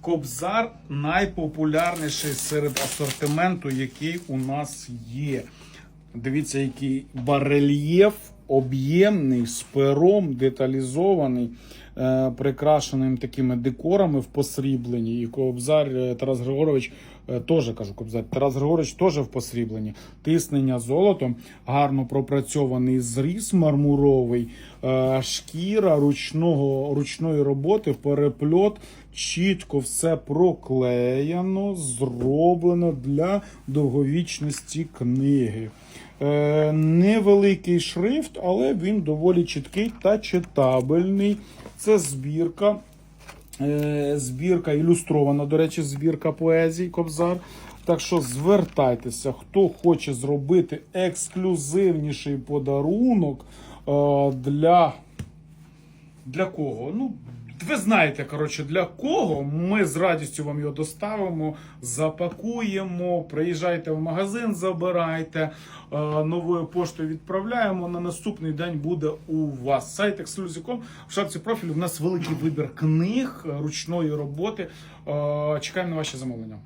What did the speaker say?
Кобзар найпопулярніший серед асортименту, який у нас є. Дивіться, який барельєф об'ємний, з пером, деталізований, е, прикрашеним такими декорами в посрібленні. І Кобзар е, Тарас Григорович е, теж кажу, Кобзар Тарас Григорович теж в посрібленні. Тиснення золотом, гарно пропрацьований зріз мармуровий, шкіра ручного, ручної роботи, перепльот. Чітко все проклеєно, зроблено для довговічності книги. Е, невеликий шрифт, але він доволі чіткий та читабельний. Це збірка. Е, збірка ілюстрована, до речі, збірка поезій Кобзар. Так що звертайтеся, хто хоче зробити ексклюзивніший подарунок е, для для кого? Ну, ви знаєте, коротше, для кого. Ми з радістю вам його доставимо, запакуємо. Приїжджайте в магазин, забирайте. е, Новою поштою відправляємо. На наступний день буде у вас. Сайт ексклюзиком В шапці профілю. У нас великий вибір книг ручної роботи. Е, Чекаємо на ваші замовлення.